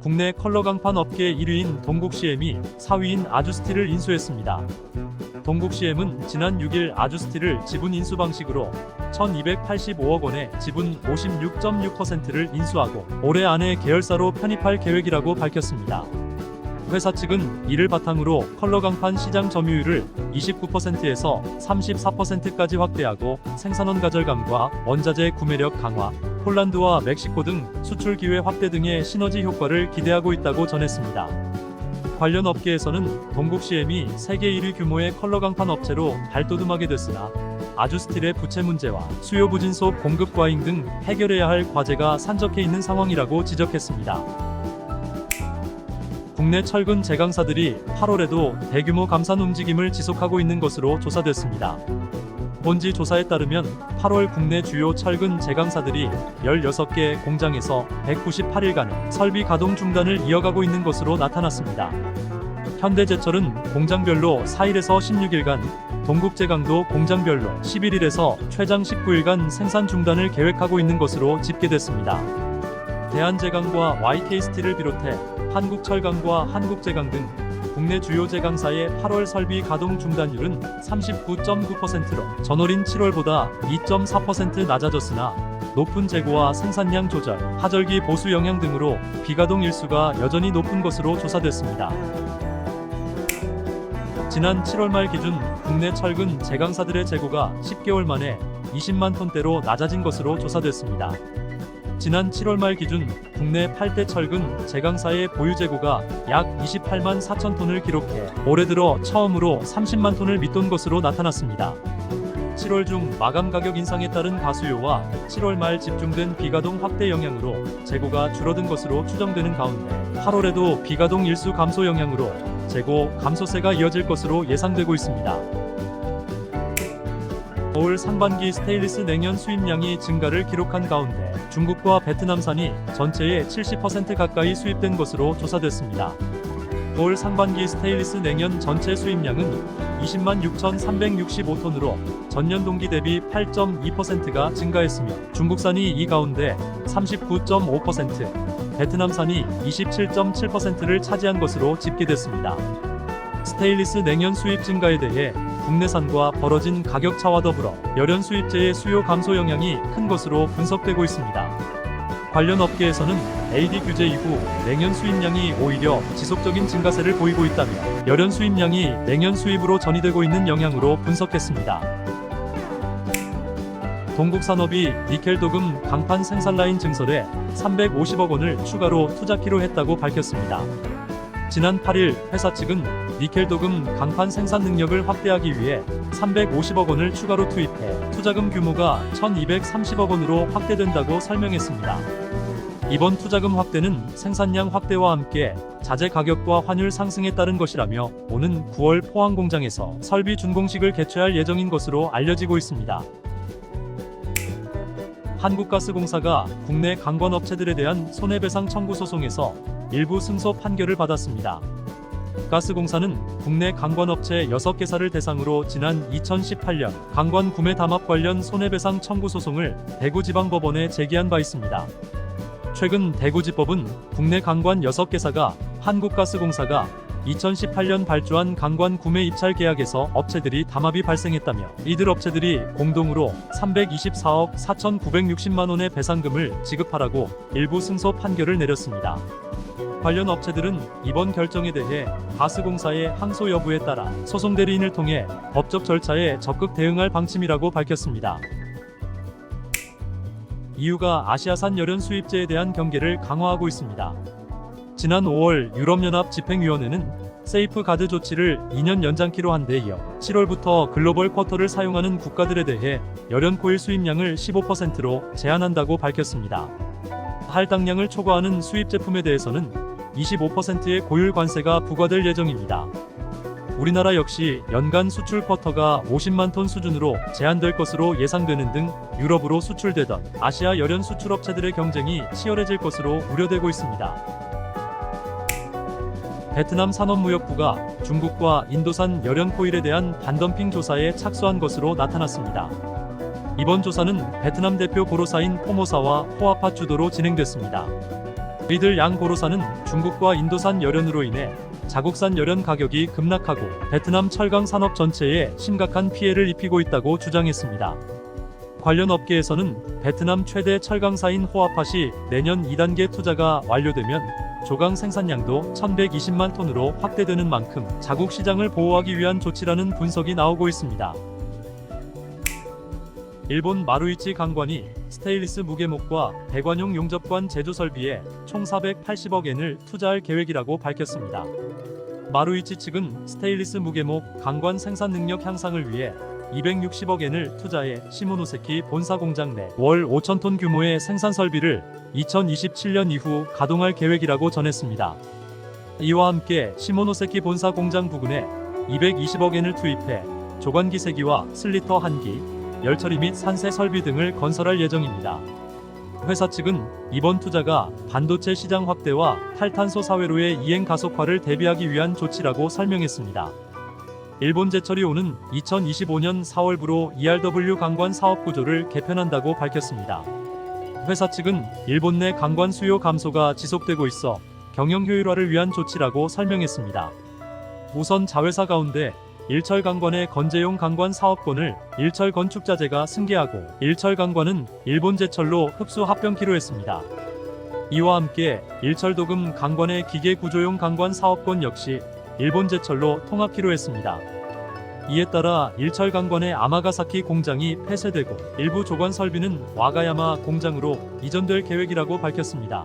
국내 컬러 강판 업계 1위인 동국CM이 4위인 아주스틸을 인수했습니다. 동국CM은 지난 6일 아주스틸을 지분 인수 방식으로 1285억 원의 지분 56.6%를 인수하고 올해 안에 계열사로 편입할 계획이라고 밝혔습니다. 회사 측은 이를 바탕으로 컬러 강판 시장 점유율을 29%에서 34%까지 확대하고 생산원 가절감과 원자재 구매력 강화, 폴란드와 멕시코 등 수출 기회 확대 등의 시너지 효과를 기대하고 있다고 전했습니다. 관련 업계에서는 동국CM이 세계 1위 규모의 컬러 강판 업체로 발돋움하게 됐으나 아주스틸의 부채 문제와 수요 부진 속 공급 과잉 등 해결해야 할 과제가 산적해 있는 상황이라고 지적했습니다. 국내 철근 제강사들이 8월에도 대규모 감산 움직임을 지속하고 있는 것으로 조사됐습니다. 본지 조사에 따르면 8월 국내 주요 철근 제강사들이 16개 공장에서 198일간 설비 가동 중단을 이어가고 있는 것으로 나타났습니다. 현대제철은 공장별로 4일에서 16일간, 동국제강도 공장별로 11일에서 최장 19일간 생산 중단을 계획하고 있는 것으로 집계됐습니다. 대한제강과 YK스틸을 비롯해 한국철강과 한국제강 등 국내 주요 제강사의 8월 설비 가동 중단율은 39.9%로 전월인 7월보다 2.4% 낮아졌으나 높은 재고와 생산량 조절, 하절기 보수 영향 등으로 비가동 일수가 여전히 높은 것으로 조사됐습니다. 지난 7월 말 기준 국내 철근 제강사들의 재고가 10개월 만에 20만 톤대로 낮아진 것으로 조사됐습니다. 지난 7월 말 기준 국내 8대 철근 제강사의 보유 재고가 약 28만 4천 톤을 기록해 올해 들어 처음으로 30만 톤을 밑돈 것으로 나타났습니다. 7월 중 마감 가격 인상에 따른 가수요와 7월 말 집중된 비가동 확대 영향으로 재고가 줄어든 것으로 추정되는 가운데 8월에도 비가동 일수 감소 영향으로 재고 감소세가 이어질 것으로 예상되고 있습니다. 올 상반기 스테인리스 냉연 수입량이 증가를 기록한 가운데 중국과 베트남산이 전체의 70% 가까이 수입된 것으로 조사됐습니다. 올 상반기 스테인리스 냉연 전체 수입량은 20만 6,365톤으로 전년 동기 대비 8.2%가 증가했으며 중국산이 이 가운데 39.5%, 베트남산이 27.7%를 차지한 것으로 집계됐습니다. 스테인리스 냉연 수입 증가에 대해 국내산과 벌어진 가격 차와 더불어 열연 수입제의 수요 감소 영향이 큰 것으로 분석되고 있습니다. 관련 업계에서는 AD 규제 이후 냉연 수입량이 오히려 지속적인 증가세를 보이고 있다며 열연 수입량이 냉연 수입으로 전이되고 있는 영향으로 분석했습니다. 동국산업이 니켈 도금 강판 생산 라인 증설에 350억 원을 추가로 투자키로 했다고 밝혔습니다. 지난 8일 회사 측은 니켈 도금 강판 생산 능력을 확대하기 위해 350억 원을 추가로 투입해 투자금 규모가 1230억 원으로 확대된다고 설명했습니다. 이번 투자금 확대는 생산량 확대와 함께 자재 가격과 환율 상승에 따른 것이라며 오는 9월 포항 공장에서 설비 준공식을 개최할 예정인 것으로 알려지고 있습니다. 한국가스공사가 국내 강관업체들에 대한 손해배상 청구 소송에서 일부 승소 판결을 받았습니다. 가스공사는 국내 강관업체 6개사를 대상으로 지난 2018년 강관 구매 담합 관련 손해배상 청구 소송을 대구지방법원에 제기한 바 있습니다. 최근 대구지법은 국내 강관 6개사가 한국가스공사가 2018년 발주한 강관 구매 입찰 계약에서 업체들이 담합이 발생했다며 이들 업체들이 공동으로 324억 4,960만 원의 배상금을 지급하라고 일부 승소 판결을 내렸습니다. 관련 업체들은 이번 결정에 대해 가스공사의 항소 여부에 따라 소송 대리인을 통해 법적 절차에 적극 대응할 방침이라고 밝혔습니다. EU가 아시아산 열연 수입제에 대한 경계를 강화하고 있습니다. 지난 5월 유럽연합 집행위원회는 세이프 가드 조치를 2년 연장키로 한 데 이어 7월부터 글로벌 쿼터를 사용하는 국가들에 대해 열연 코일 수입량을 15%로 제한한다고 밝혔습니다. 할당량을 초과하는 수입 제품에 대해서는 25%의 고율 관세가 부과될 예정입니다. 우리나라 역시 연간 수출 쿼터가 50만 톤 수준으로 제한될 것으로 예상되는 등 유럽으로 수출되던 아시아 열연 수출업체들의 경쟁이 치열해질 것으로 우려되고 있습니다. 베트남 산업무역부가 중국과 인도산 열연 코일에 대한 반덤핑 조사에 착수한 것으로 나타났습니다. 이번 조사는 베트남 대표 보로사인 포모사와 호아파 주도로 진행됐습니다. 이들 양 고로사는 중국과 인도산 열연으로 인해 자국산 열연 가격이 급락하고 베트남 철강 산업 전체에 심각한 피해를 입히고 있다고 주장했습니다. 관련 업계에서는 베트남 최대 철강사인 호아팟이 내년 2단계 투자가 완료되면 조강 생산량도 1120만 톤으로 확대되는 만큼 자국 시장을 보호하기 위한 조치라는 분석이 나오고 있습니다. 일본 마루이치 강관이 스테인리스 무게목과 배관용 용접관 제조 설비에 총 480억 엔을 투자할 계획이라고 밝혔습니다. 마루이치 측은 스테인리스 무게목 강관 생산 능력 향상을 위해 260억 엔을 투자해 시모노세키 본사 공장 내 월 5천 톤 규모의 생산 설비를 2027년 이후 가동할 계획이라고 전했습니다. 이와 함께 시모노세키 본사 공장 부근에 220억 엔을 투입해 조관기 세기와 슬리터 한기, 열처리 및 산세 설비 등을 건설할 예정입니다. 회사 측은 이번 투자가 반도체 시장 확대와 탈탄소 사회로의 이행 가속화를 대비하기 위한 조치라고 설명했습니다. 일본 제철이 오는 2025년 4월부로 ERW 강관 사업 구조를 개편한다고 밝혔습니다. 회사 측은 일본 내 강관 수요 감소가 지속되고 있어 경영 효율화를 위한 조치라고 설명했습니다. 우선 자회사 가운데 일철 강관의 건재용 강관 사업권을 일철 건축자재가 승계하고 일철 강관은 일본 제철로 흡수 합병키로 했습니다. 이와 함께 일철 도금 강관의 기계 구조용 강관 사업권 역시 일본 제철로 통합키로 했습니다. 이에 따라 일철 강관의 아마가사키 공장이 폐쇄되고 일부 조관 설비는 와가야마 공장으로 이전될 계획이라고 밝혔습니다.